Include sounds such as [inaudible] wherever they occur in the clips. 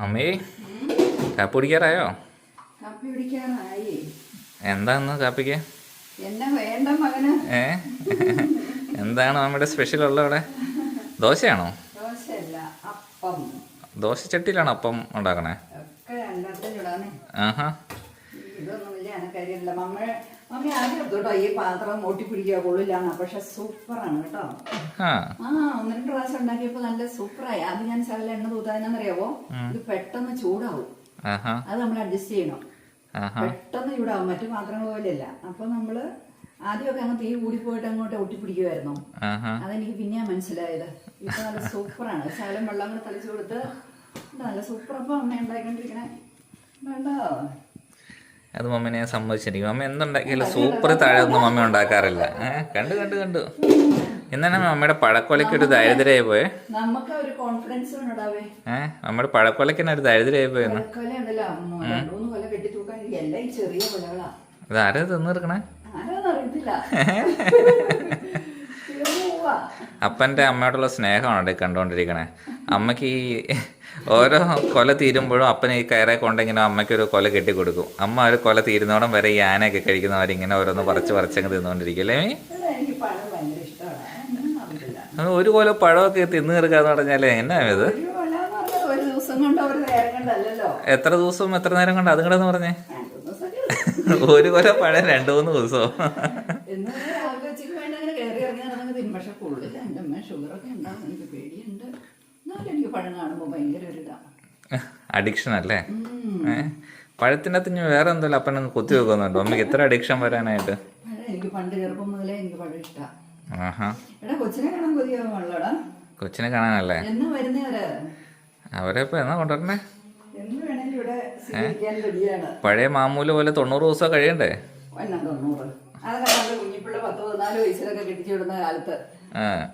അമ്മേ കാപ്പി കുടിക്കാറായോ? കാപ്പി കുടിക്കാറായി. എന്താന്ന് കാപ്പിക്ക്? ഏ? എന്താണ് നമ്മുടെ സ്പെഷ്യൽ ഉള്ള അവിടെ? ദോശയാണോ? ദോശ അപ്പം. ദോശച്ചട്ടിയിലാണോ അപ്പം ഉണ്ടാക്കണേ? ആഹാ. മമ്മ ആദ്യം ഈ പാത്രം ഒട്ടിപ്പിടിക്കുക കൊള്ളില്ലാണ് പക്ഷെ സൂപ്പറാണ് കേട്ടോ. ആ. ഒന്ന് രണ്ട് പ്രാവശ്യം ഉണ്ടാക്കിയപ്പോ നല്ല സൂപ്പറായി. അത് ഞാൻ ശകലം എണ്ണ തൂത്താനെന്നറിയാവോ? ഇത് പെട്ടെന്ന് ചൂടാവും. അത് നമ്മൾ അഡ്ജസ്റ്റ് ചെയ്യണം. പെട്ടെന്ന് ചൂടാവും. മറ്റു പാത്രങ്ങൾ പോലെയല്ല. അപ്പൊ നമ്മൾ ആദ്യമൊക്കെ അങ്ങ് തീ കൂടിപ്പോയിട്ട് അങ്ങോട്ട് ഒട്ടിപ്പിടിക്കുമായിരുന്നു അതെനിക്ക് പിന്നെയാ മനസ്സിലായത്. ഇപ്പൊ നല്ല സൂപ്പറാണ്. ശകലം വെള്ളം കൂടെ തളിച്ചു കൊടുത്ത് നല്ല സൂപ്പർ. അപ്പം അമ്മ ഉണ്ടായിക്കൊണ്ടിരിക്കണേ വേണ്ടോ അത് മമ്മിനെ ഞാൻ സമ്മതിച്ചിരിക്കും. അമ്മ എന്തുണ്ടാക്കിയാലും സൂപ്പർ താഴെ ഒന്നും മമ്മി ഉണ്ടാക്കാറില്ല. ഏഹ് കണ്ടു കണ്ടു കണ്ടു. എന്നാണ് മമ്മയുടെ പഴക്കൊലയ്ക്ക് ഒരു ദാരിദ്ര്യമായി പോയെ. ഏഹ് പഴക്കൊലയ്ക്ക് ഒരു ദാരിദ്ര്യമായി പോയെന്ന് കൊല ഉണ്ടല്ലോ രണ്ടു മൂന്ന് കൊല കെട്ടി തൂക്കാൻ ഈ ചെറിയ കൊലകളാ. ഇത് ആരാ തിന്നിറക്കണേ [laughs] അപ്പന്റെ അമ്മയോടുള്ള സ്നേഹമാണ് കണ്ടുകൊണ്ടിരിക്കണേ? അമ്മയ്ക്ക് ഈ ഓരോ കൊല തീരുമ്പോഴും അപ്പന് ഈ കയറെ കൊണ്ടെങ്കിലും അമ്മയ്ക്ക് ഒരു കൊല കെട്ടി കൊടുക്കും. അമ്മ ഒരു കൊല തീരുന്നോടം വരെ ഈ ആനയൊക്കെ കഴിക്കുന്നവരിങ്ങനെ ഓരോന്ന് പറിച്ച് പറിച്ചങ്ങ് തിന്നുകൊണ്ടിരിക്കും അല്ലേ ഒരു കൊല പഴമൊക്കെ തിന്നു തീർക്കാന്ന് പറഞ്ഞാലേ എന്നാ ഇത്? ദിവസം എത്ര ദിവസവും എത്ര നേരം കൊണ്ട്? അതും കൂടെ പറഞ്ഞേ. ഒരു കൊല പഴം രണ്ടു മൂന്ന് ദിവസവും എന്ന് രാവിലെ ഉച്ചയ്ക്ക് വേണ്ട അങ്ങനെ കയറി ഇറങ്ങി നടന്നങ്ങ് തിന്നും പക്ഷെ കൂടുതൽ എന്റെ അമ്മ ഷുഗറൊക്കെ ഉണ്ടാവും എനിക്ക് പേടിയുണ്ട് എന്നാലും എനിക്ക് പഴം കാണുമ്പോൾ ഭയങ്കര ഒരു ഇതാണ് അഡിക്ഷൻ അല്ലേ? പഴത്തിനകത്ത് ഇനി വേറെ എന്തോ അപ്പനൊന്ന് കുത്തി വെക്കുന്നുണ്ടോ? അമ്മയ്ക്ക് എത്ര അഡിക്ഷൻ വരാനായിട്ട്? എനിക്ക് പണ്ട് ചെറുപ്പം മുതലേ എനിക്ക് പഴം ഇഷ്ടമാണ് കൊച്ചിനെ കാണാൻ കൊതിയാവുള്ളടാ കൊച്ചിനെ കാണാനല്ലേ? എന്ന് വരുന്നവര് അവരെ. ഇപ്പൊ എന്നാ കൊണ്ടുവരണേ? പഴയ മാമൂൽ പോലെ തൊണ്ണൂറ് ദിവസം കഴിയണ്ടേ? തൊണ്ണൂറ്? അതൊക്കെ കുഞ്ഞിപ്പിള്ള പത്ത് പതിനാല് വയസ്സിലൊക്കെ കെട്ടിച്ചു വിടുന്ന കാലത്ത്.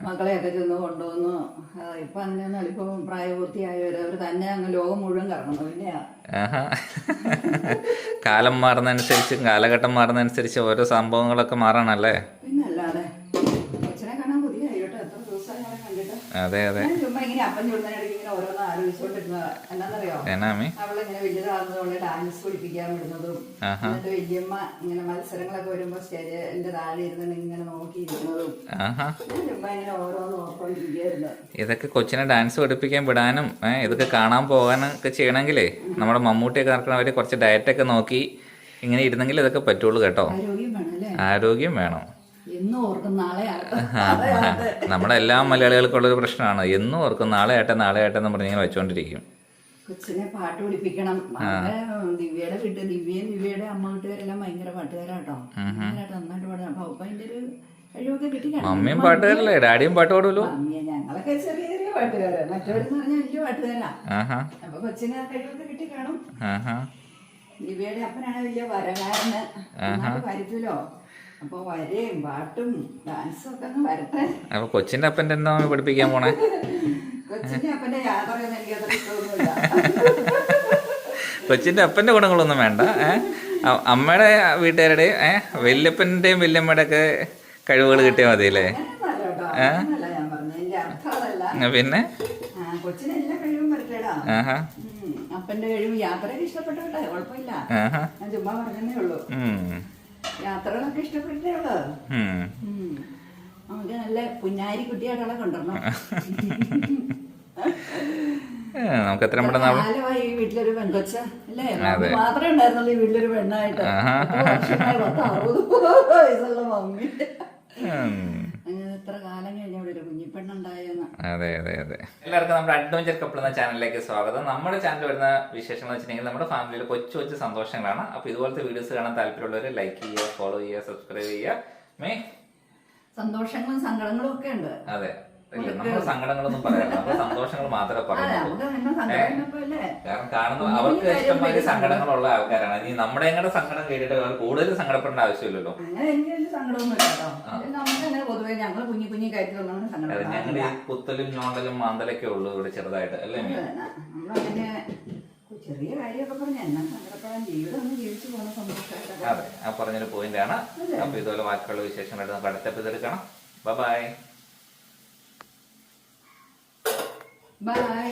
മക്കളെയൊക്കെ ചെന്ന് കൊണ്ടുവന്നു. ഇപ്പൊ അങ്ങനെ ഇപ്പൊ പ്രായപൂർത്തിയായവര് അവർ തന്നെ അങ്ങ് ലോകം മുഴുവൻ കറങ്ങുന്നു. പിന്നെയാ ആഹാ. കാലം മാറുന്നതനുസരിച്ച് കാലഘട്ടം മാറുന്നതനുസരിച്ച് ഓരോ സംഭവങ്ങളൊക്കെ മാറണല്ലേ? പിന്നല്ലാതെ കാണാൻ കേട്ടോ. എത്ര ദിവസമായി അവളെ കണ്ടിട്ട്. അതെ അതെ. ചുമ്മാ ഇങ്ങനെ അപ്പം ചുടുന്നതിനിടയ്ക്ക് ഇങ്ങനെ ഓരോന്ന് എന്നാന്നറിയോ ഡാൻസ് പഠിപ്പിക്കാൻ വിടുന്നതും ആഹാ. എന്നിട്ട് വല്യമ്മ ഇങ്ങനെ മത്സരങ്ങളൊക്കെ വരുമ്പോ സ്റ്റേജിന്റെ താഴെ ഇരുന്ന് ഇങ്ങനെ നോക്കിയിരിക്കുന്നതും. ആഹാ. ഞാൻ ചുമ്മാ ഇങ്ങനെ ഓരോന്ന് ഓർക്കൊണ്ടിരിക്കുകയായിരുന്നു ഇതൊക്കെ കൊച്ചിനെ ഡാൻസ് പഠിപ്പിക്കാൻ വിടാനും ഇതൊക്കെ കാണാൻ പോകാനും ഒക്കെ ചെയ്യണമെങ്കിലേ നമ്മുടെ മമ്മൂട്ടിയൊക്കെ നടക്കണവര് കുറച്ച് ഡയറ്റൊക്കെ നോക്കി ഇങ്ങനെ ഇരുന്നെങ്കിൽ ഇതൊക്കെ പറ്റുള്ളൂ കേട്ടോ. ആരോഗ്യം വേണം. എന്നും ഓർക്കും നാളെ. നമ്മുടെ എല്ലാ മലയാളികൾക്കുള്ളൊരു പ്രശ്നമാണ്. എന്നും ഓർക്കും നാളെ ആട്ടെ നാളെ ആട്ടെ എന്ന് പറഞ്ഞിങ്ങനെ വെച്ചോണ്ടിരിക്കും. കൊച്ചിനെ പാട്ട് പഠിപ്പിക്കണം. ദിവ്യയുടെ വീട്ട് ദിവ്യയും ദിവ്യയുടെ അമ്മ വീട്ടുകാരെല്ലാം ഭയങ്കര പാട്ടുകാരാട്ടോ. നന്നായിട്ട് പാടും. അപ്പൊ അപ്പൊ അതിന്റെ ഒരു കഴിവൊക്കെ കിട്ടി. മമ്മിയും പാട്ടുകാരല്ലേ? ഡാഡിയും പാട്ട് പാടുമല്ലോ. ഞങ്ങളൊക്കെ ചെറിയ ചെറിയ പാട്ടുകാരാ. മറ്റവരെന്ന് പറഞ്ഞാൽ വലിയ പാട്ടുകാരാ. ആഹാ. അപ്പൊ കൊച്ചിനെ കഴിവൊക്കെ കിട്ടി കാണും. ദിവ്യയുടെ അപ്പനാണ് വലിയ വരകാരന്. നന്നായിട്ട് വരയ്ക്കുമല്ലോ അപ്പൊ വരയും പാട്ടും ഡാൻസും ഒക്കെ വരട്ടെ. കൊച്ചിന്റെ അപ്പന്റെ എന്താ പഠിപ്പിക്കാൻ പോണേ? കൊച്ചിന്റെ അപ്പന്റെ യാത്രയൊന്നും എനിക്ക് അത്ര ഇഷ്ടമൊന്നുമില്ല. കൊച്ചിന്റെ അപ്പന്റെ ഗുണങ്ങളൊന്നും വേണ്ട ഏഹ് അമ്മയുടെ വീട്ടുകാരുടെയും ഏഹ് വല്യപ്പന്റെയും വല്യമ്മയുടെ ഒക്കെ കഴിവുകൾ കിട്ടിയാൽ മതിയല്ലേ? ആ, പിന്നെ? ആഹാ. അപ്പന്റെ കഴിവ് യാത്രയൊക്കെ ഇഷ്ടപ്പെട്ടോട്ടെ കുഴപ്പമില്ല. ഞാൻ ചുമ്മാ പറഞ്ഞേ ഉള്ളൂ. യാത്രകളൊക്കെ ഇഷ്ടപ്പെട്ടോ ഉള്ളൂ. ഉം. ഉം. നമുക്ക് നല്ല കുഞ്ഞാരി കുട്ടിയായിട്ടുള്ള കൊണ്ടുവരണം. നമുക്ക് എത്ര നമ്മുടെ കാലമായി ഈ വീട്ടിലൊരു പെൺകൊച്ച അല്ലേ? മാത്രമേ ഉണ്ടായിരുന്നുള്ളൂ ഈ വീട്ടിലൊരു പെണ്ണായിട്ട്? പത്ത് അറുപത് വയസ്സുള്ള മമ്മി. അതെ അതെ അതെ. എല്ലാവർക്കും നമ്മുടെ അഡ്വഞ്ചർ കപ്പിൾ എന്ന ചാനലിലേക്ക് സ്വാഗതം. നമ്മുടെ ചാനൽ വരുന്ന വിശേഷങ്ങൾ വെച്ചിട്ടുണ്ടെങ്കിൽ നമ്മുടെ ഫാമിലിയിൽ കൊച്ചു കൊച്ചു സന്തോഷങ്ങളാണ്. അപ്പൊ ഇതുപോലത്തെ വീഡിയോസ് കാണാൻ താല്പര്യമുള്ളവർ ലൈക്ക് ചെയ്യുക ഫോളോ ചെയ്യുക സബ്സ്ക്രൈബ് ചെയ്യുക. മേ സന്തോഷങ്ങളും സങ്കടങ്ങളും ഒക്കെ ഉണ്ട്. അതെ. ഇല്ല നമ്മുടെ സങ്കടങ്ങളൊന്നും നമ്മൾ സന്തോഷങ്ങൾ മാത്രമേ പറയുള്ളൂ കാരണം കാണുന്ന അവർക്ക് ഇഷ്ടമായി സങ്കടങ്ങളുള്ള ആൾക്കാരാണ്. ഇനി നമ്മുടെ എങ്ങനെ സങ്കടം കേട്ടിട്ട് അവർ കൂടുതൽ സങ്കടപ്പെടേണ്ട ആവശ്യമില്ലല്ലോ. ഞങ്ങൾ ഈ കുത്തലും ഞോണ്ടലും മാന്തലൊക്കെ ഉള്ളു ഇവിടെ ചെറുതായിട്ട് അല്ലേ ചെറിയ കാര്യമൊക്കെ പറഞ്ഞ എന്നാ സങ്കടപ്പെടാൻ ജീവിതം ഒന്ന് ജീവിച്ചു പോകുന്ന സന്തോഷമായിട്ടൊക്കെ. അതെ ആ പറഞ്ഞൊരു പോയിന്റ് ആണ്. അപ്പൊ ഇതുപോലെ വാക്കുകൾ വിശേഷങ്ങളായിട്ട് നമുക്ക് അടുത്ത എപ്പിസോഡ് ബൈ ബൈ